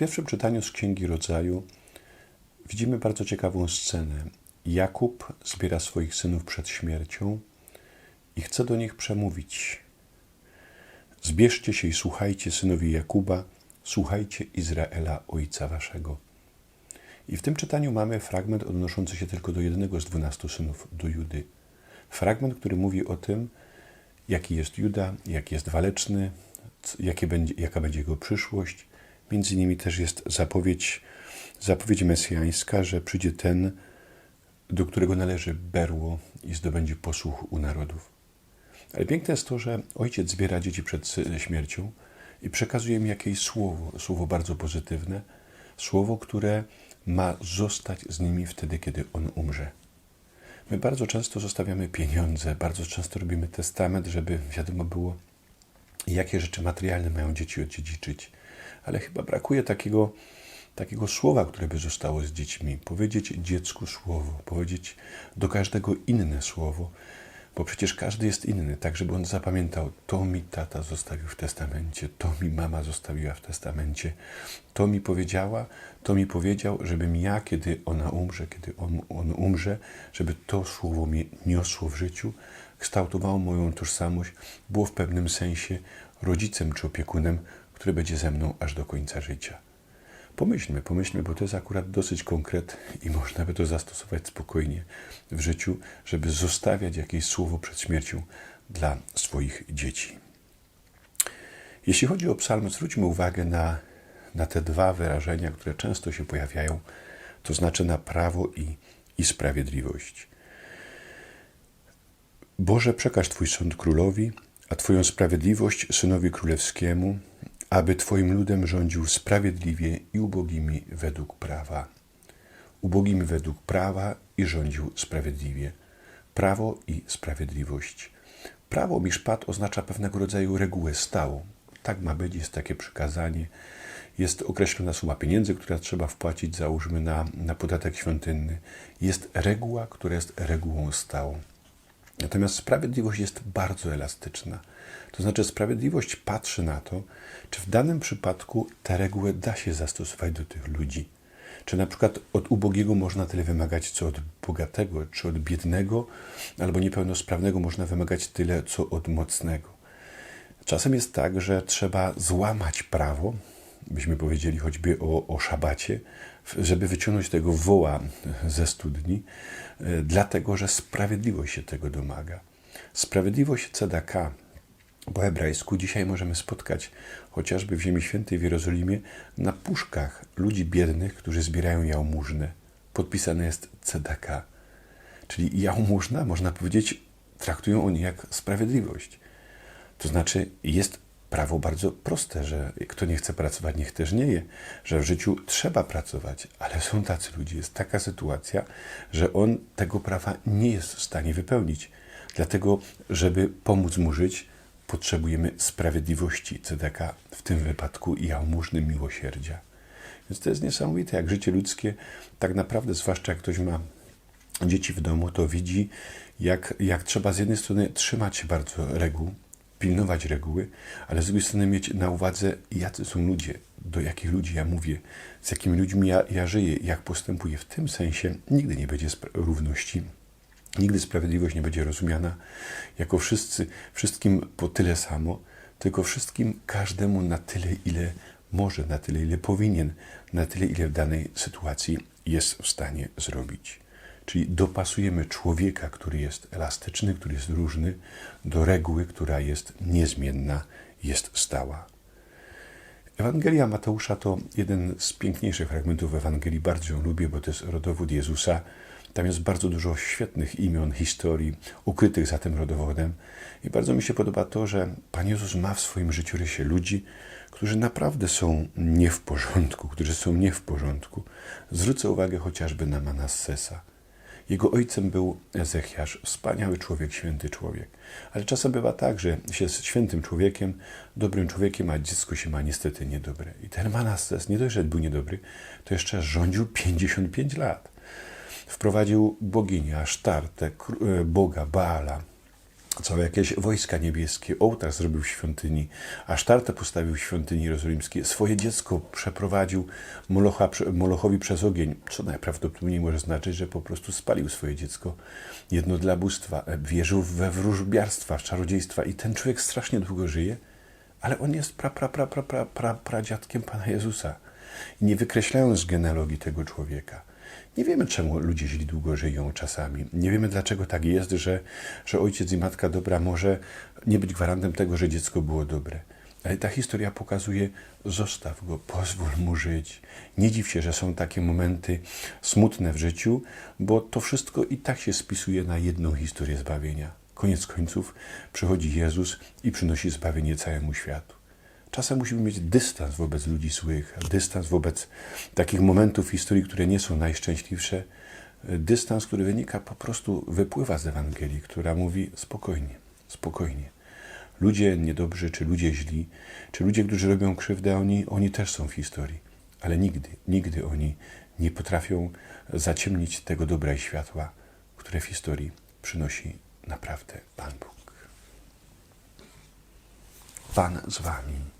pierwszym czytaniu z Księgi Rodzaju widzimy bardzo ciekawą scenę. Jakub zbiera swoich synów przed śmiercią i chce do nich przemówić. Zbierzcie się i słuchajcie, synowie Jakuba, słuchajcie Izraela, ojca waszego. I w tym czytaniu mamy fragment odnoszący się tylko do jednego z dwunastu synów, do Judy. Fragment, który mówi o tym, jaki jest Juda, jaki jest waleczny, jakie będzie, jaka będzie jego przyszłość. Między innymi też jest zapowiedź, zapowiedź mesjańska, że przyjdzie ten, do którego należy berło i zdobędzie posłuch u narodów. Ale piękne jest to, że ojciec zbiera dzieci przed śmiercią i przekazuje im jakieś słowo, słowo bardzo pozytywne, słowo, które ma zostać z nimi wtedy, kiedy on umrze. My bardzo często zostawiamy pieniądze, bardzo często robimy testament, żeby wiadomo było, jakie rzeczy materialne mają dzieci odziedziczyć. Ale chyba brakuje takiego, takiego słowa, które by zostało z dziećmi. Powiedzieć dziecku słowo, powiedzieć do każdego inne słowo, bo przecież każdy jest inny, tak żeby on zapamiętał, to mi tata zostawił w testamencie, to mi mama zostawiła w testamencie, to mi powiedziała, to mi powiedział, żebym ja, kiedy ona umrze, kiedy on, on umrze, żeby to słowo mnie niosło w życiu, kształtowało moją tożsamość, było w pewnym sensie rodzicem czy opiekunem, który będzie ze mną aż do końca życia. Pomyślmy, pomyślmy, bo to jest akurat dosyć konkret i można by to zastosować spokojnie w życiu, żeby zostawiać jakieś słowo przed śmiercią dla swoich dzieci. Jeśli chodzi o psalm, zwróćmy uwagę na, na te dwa wyrażenia, które często się pojawiają, to znaczy na prawo i, i sprawiedliwość. Boże, przekaż Twój sąd królowi, a Twoją sprawiedliwość synowi królewskiemu, aby Twoim ludem rządził sprawiedliwie i ubogimi według prawa. Ubogimi według prawa i rządził sprawiedliwie. Prawo i sprawiedliwość. Prawo miszpat oznacza pewnego rodzaju regułę stałą. Tak ma być, jest takie przykazanie. Jest określona suma pieniędzy, która trzeba wpłacić, załóżmy, na, na podatek świątynny. Jest reguła, która jest regułą stałą. Natomiast sprawiedliwość jest bardzo elastyczna. To znaczy, sprawiedliwość patrzy na to, czy w danym przypadku tę regułę da się zastosować do tych ludzi. Czy na przykład od ubogiego można tyle wymagać, co od bogatego, czy od biednego albo niepełnosprawnego można wymagać tyle, co od mocnego. Czasem jest tak, że trzeba złamać prawo, byśmy powiedzieli choćby o, o szabacie, żeby wyciągnąć tego woła ze studni, e, dlatego że sprawiedliwość się tego domaga. Sprawiedliwość tzedaka po hebrajsku dzisiaj możemy spotkać chociażby w Ziemi Świętej w Jerozolimie na puszkach ludzi biednych, którzy zbierają jałmużnę. Podpisane jest tzedaka. Czyli jałmużna, można powiedzieć, traktują oni jak sprawiedliwość. To znaczy jest prawo bardzo proste, że kto nie chce pracować, niech też nie je, że w życiu trzeba pracować, ale są tacy ludzie, jest taka sytuacja, że on tego prawa nie jest w stanie wypełnić. Dlatego, żeby pomóc mu żyć, potrzebujemy sprawiedliwości, cedeka, w tym wypadku jałmużny miłosierdzia. Więc to jest niesamowite, jak życie ludzkie, tak naprawdę, zwłaszcza jak ktoś ma dzieci w domu, to widzi, jak, jak trzeba z jednej strony trzymać się bardzo reguł, pilnować reguły, ale z drugiej strony mieć na uwadze, jacy są ludzie, do jakich ludzi ja mówię, z jakimi ludźmi ja, ja żyję, jak postępuję. W tym sensie nigdy nie będzie równości, nigdy sprawiedliwość nie będzie rozumiana jako wszyscy, wszystkim po tyle samo, tylko wszystkim każdemu na tyle, ile może, na tyle, ile powinien, na tyle, ile w danej sytuacji jest w stanie zrobić. Czyli dopasujemy człowieka, który jest elastyczny, który jest różny, do reguły, która jest niezmienna, jest stała. Ewangelia Mateusza to jeden z piękniejszych fragmentów Ewangelii. Bardzo ją lubię, bo to jest rodowód Jezusa. Tam jest bardzo dużo świetnych imion, historii ukrytych za tym rodowodem. I bardzo mi się podoba to, że Pan Jezus ma w swoim życiorysie ludzi, którzy naprawdę są nie w porządku, którzy są nie w porządku. Zwrócę uwagę chociażby na Manassesa. Jego ojcem był Ezechiasz, wspaniały człowiek, święty człowiek. Ale czasem bywa tak, że się jest świętym człowiekiem, dobrym człowiekiem, a dziecko się ma niestety niedobre. I ten Manasses nie dość, że był niedobry, to jeszcze rządził 55 lat. Wprowadził boginię, Asztartę, e, Boga, Baala. Całe jakieś wojska niebieskie, ołtarz zrobił w świątyni, a sztartę postawił w świątyni jerozolimskiej. Swoje dziecko przeprowadził Molocha, Molochowi przez ogień, co najprawdopodobniej może znaczyć, że po prostu spalił swoje dziecko. Jedno dla bóstwa, wierzył we wróżbiarstwa, w czarodziejstwa i ten człowiek strasznie długo żyje, ale on jest pra, pra, pra, pra, pra, pra, pradziadkiem Pana Jezusa. I nie wykreślając genealogii tego człowieka, nie wiemy, czemu ludzie źli długo żyją czasami. Nie wiemy, dlaczego tak jest, że, że ojciec i matka dobra może nie być gwarantem tego, że dziecko było dobre. Ale ta historia pokazuje, zostaw go, pozwól mu żyć. Nie dziw się, że są takie momenty smutne w życiu, bo to wszystko i tak się spisuje na jedną historię zbawienia. Koniec końców przychodzi Jezus i przynosi zbawienie całemu światu. Czasem musimy mieć dystans wobec ludzi złych, dystans wobec takich momentów w historii, które nie są najszczęśliwsze. Dystans, który wynika po prostu, wypływa z Ewangelii, która mówi spokojnie, spokojnie. Ludzie niedobrzy, czy ludzie źli, czy ludzie, którzy robią krzywdę, oni, oni też są w historii. Ale nigdy, nigdy oni nie potrafią zaciemnić tego dobra i światła, które w historii przynosi naprawdę Pan Bóg. Pan z wami.